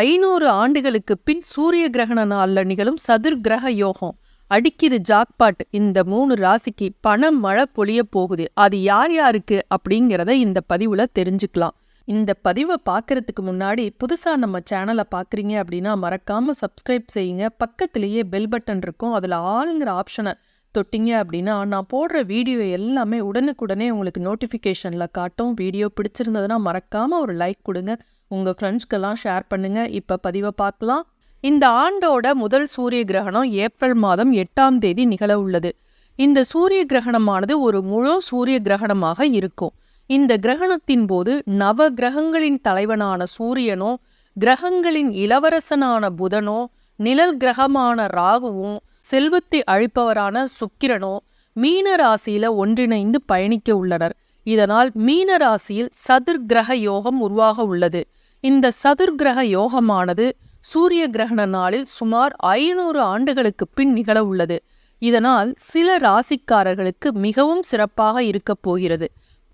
ஐநூறு ஆண்டுகளுக்கு பின் சூரிய கிரகண நாள்ல நிகழும் சதுர் கிரக யோகம். அடிக்கிது ஜாக்பாட் இந்த மூணு ராசிக்கு பணம் மழை பொழிய போகுது. அது யார் யாருக்கு அப்படிங்கிறத இந்த பதிவுல தெரிஞ்சுக்கலாம். இந்த பதிவை பார்க்குறதுக்கு முன்னாடி புதுசா நம்ம சேனலை பார்க்குறீங்க அப்படின்னா மறக்காம சப்ஸ்கிரைப் செய்யுங்க. பக்கத்திலேயே பெல் பட்டன் இருக்கும். அதுல ஆளுங்கிற ஆப்ஷனை தொட்டிங்க அப்படின்னா நான் போடுற வீடியோ எல்லாமே உடனுக்குடனே உங்களுக்கு நோட்டிஃபிகேஷனில் காட்டும். வீடியோ பிடிச்சிருந்ததுன்னா மறக்காம ஒரு லைக் கொடுங்க. உங்கள் ஃப்ரெண்ட்ஸ்க்கெல்லாம் ஷேர் பண்ணுங்க. இப்போ பதிவை பார்க்கலாம். இந்த ஆண்டோட முதல் சூரிய கிரகணம் ஏப்ரல் மாதம் எட்டாம் தேதி நிகழ உள்ளது. இந்த சூரிய கிரகணமானது ஒரு முழு சூரிய கிரகணமாக இருக்கும். இந்த கிரகணத்தின் போது நவ கிரகங்களின் தலைவனான சூரியனோ கிரகங்களின் இளவரசனான புதனோ நிழல் கிரகமான ராகுவும் செல்வத்தை அழிப்பவரான சுக்கிரனோ மீன ராசியில ஒன்றிணைந்து பயணிக்க உள்ளனர். இதனால் மீன ராசியில் சதுர் கிரக யோகம் உருவாக உள்ளது. இந்த சதுர்கிரக யோகமானது சூரிய கிரகண நாளில் சுமார் ஐநூறு ஆண்டுகளுக்கு பின் நிகழ உள்ளது. இதனால் சில ராசிக்காரர்களுக்கு மிகவும் சிறப்பாக இருக்கப் போகிறது.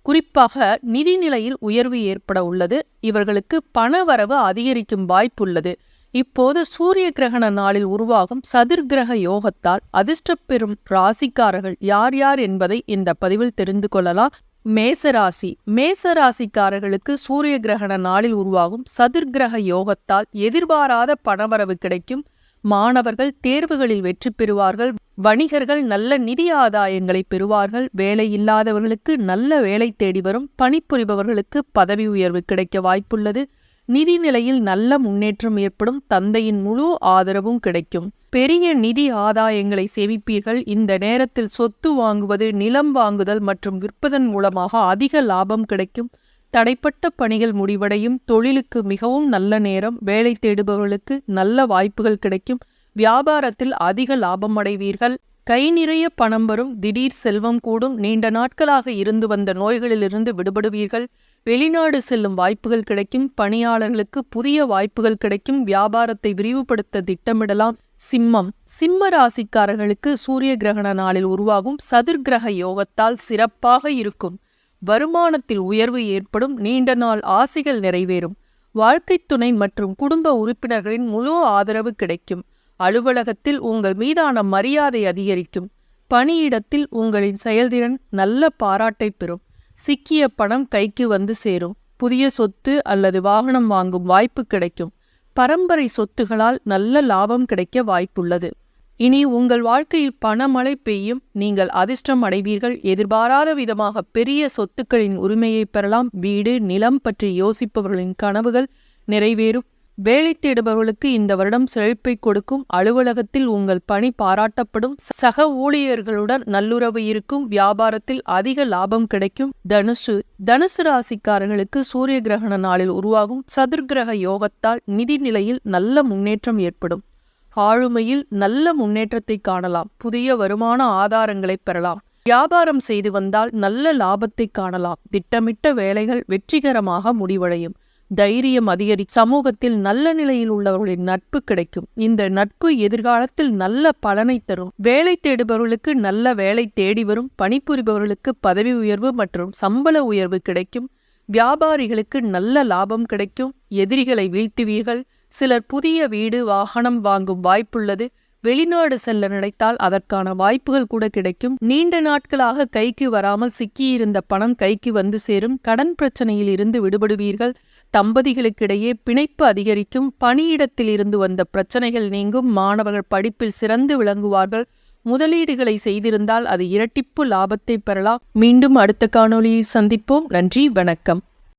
குறிப்பாக நிதிநிலையில் உயர்வு ஏற்பட உள்ளது. இவர்களுக்கு பணவரவு அதிகரிக்கும் வாய்ப்புள்ளது இப்போது சூரிய கிரகண நாளில் உருவாகும் சதுர்கிரக யோகத்தால் அதிர்ஷ்டம் பெறும் ராசிக்காரர்கள் யார் யார் என்பதை இந்த பதிவில் தெரிந்து கொள்ளலாம். மேசராசி. மேசராசிக்காரர்களுக்கு சூரிய கிரகண நாளில் உருவாகும் சதுர்கிரக யோகத்தால் எதிர்பாராத பணவரவு கிடைக்கும். மாணவர்கள் தேர்வுகளில் வெற்றி பெறுவார்கள். வணிகர்கள் நல்ல நிதி ஆதாயங்களை பெறுவார்கள். வேலை இல்லாதவர்களுக்கு நல்ல வேலை தேடி வரும். பணிபுரிபவர்களுக்கு பதவி உயர்வு கிடைக்க வாய்ப்புள்ளது. நிதி நிலையில் நல்ல முன்னேற்றம் ஏற்படும். தந்தையின் முழு ஆதரவும் கிடைக்கும். பெரிய நிதி ஆதாயங்களை சேமிப்பீர்கள். இந்த நேரத்தில் சொத்து வாங்குவது நிலம் வாங்குதல் மற்றும் விற்பதன் மூலமாக அதிக லாபம் கிடைக்கும். தடைப்பட்ட பணிகள் முடிவடையும். தொழிலுக்கு மிகவும் நல்ல நேரம். வேலை தேடுபவர்களுக்கு நல்ல வாய்ப்புகள் கிடைக்கும். வியாபாரத்தில் அதிக லாபம் அடைவீர்கள். கை நிறைய பணம் வரும். திடீர் செல்வம் கூடும். நீண்ட நாட்களாக இருந்து வந்த நோய்களிலிருந்து விடுபடுவீர்கள். வெளிநாடு செல்லும் வாய்ப்புகள் கிடைக்கும். பணியாளர்களுக்கு புதிய வாய்ப்புகள் கிடைக்கும். வியாபாரத்தை விரிவுபடுத்த திட்டமிடலாம். சிம்மம். சிம்ம ராசிக்காரர்களுக்கு சூரிய கிரகண நாளில் உருவாகும் சதுர்கிரக யோகத்தால் சிறப்பாக இருக்கும். வருமானத்தில் உயர்வு ஏற்படும். நீண்ட நாள் ஆசைகள் நிறைவேறும். வாழ்க்கை துணை மற்றும் குடும்ப உறுப்பினர்களின் முழு ஆதரவு கிடைக்கும். அலுவலகத்தில் உங்கள் மீதான மரியாதை அதிகரிக்கும். பணியிடத்தில் உங்களின் செயல்திறன் நல்ல பாராட்டை பெறும். சிக்கிய பணம் கைக்கு வந்து சேரும். புதிய சொத்து அல்லது வாகனம் வாங்கும் வாய்ப்பு கிடைக்கும். பரம்பரை சொத்துகளால் நல்ல லாபம் கிடைக்க வாய்ப்புள்ளது. இனி உங்கள் வாழ்க்கையில் பணமழை பெய்யும். நீங்கள் அதிர்ஷ்டம் அடைவீர்கள். எதிர்பாராத விதமாக பெரிய சொத்துக்களின் உரிமையை பெறலாம். வீடு நிலம் பற்றி யோசிப்பவர்களின் கனவுகள் நிறைவேறும். வேலை தேடுபவர்களுக்கு இந்த வருடம் செழிப்பை கொடுக்கும். அலுவலகத்தில் உங்கள் பணி பாராட்டப்படும். சக ஊழியர்களுடன் நல்லுறவு இருக்கும். வியாபாரத்தில் அதிக லாபம் கிடைக்கும். தனுசு தனுசு ராசிக்காரர்களுக்கு சூரிய கிரகண நாளில் உருவாகும். சதுர்கிரக யோகத்தால் நிதி நிலையில் நல்ல முன்னேற்றம் ஏற்படும். ஆளுமையில் நல்ல முன்னேற்றத்தை காணலாம். புதிய வருமான ஆதாரங்களை பெறலாம். வியாபாரம் செய்து வந்தால் நல்ல லாபத்தை காணலாம். திட்டமிட்ட வேலைகள் வெற்றிகரமாக முடிவடையும். தைரியம் அதிகரி சமூகத்தில் நல்ல நிலையில் உள்ளவர்களின் நட்பு கிடைக்கும். இந்த நட்பு எதிர்காலத்தில் நல்ல பலனை தரும். வேலை தேடுபவர்களுக்கு நல்ல வேலை தேடி வரும். பணிபுரிபவர்களுக்கு பதவி உயர்வு மற்றும் சம்பள உயர்வு கிடைக்கும். வியாபாரிகளுக்கு நல்ல லாபம் கிடைக்கும். எதிரிகளை வீழ்த்துவீர்கள். சிலர் புதிய வீடு வாகனம் வாங்கும் வாய்ப்புள்ளது. வெளிநாடு செல்ல நினைத்தால் அதற்கான வாய்ப்புகள் கூட கிடைக்கும். நீண்ட நாட்களாக கைக்கு வராமல் சிக்கியிருந்த பணம் கைக்கு வந்து சேரும். கடன் பிரச்சனையில் இருந்து விடுபடுவீர்கள். தம்பதிகளுக்கிடையே பிணைப்பு அதிகரிக்கும். பணியிடத்தில் இருந்து வந்த பிரச்சனைகள் நீங்கும். மாணவர்கள் படிப்பில் சிறந்து விளங்குவார்கள். முதலீடுகளை செய்திருந்தால் அது இரட்டிப்பு லாபத்தை பெறலாம். மீண்டும் அடுத்த காணொளியில் சந்திப்போம். நன்றி வணக்கம்.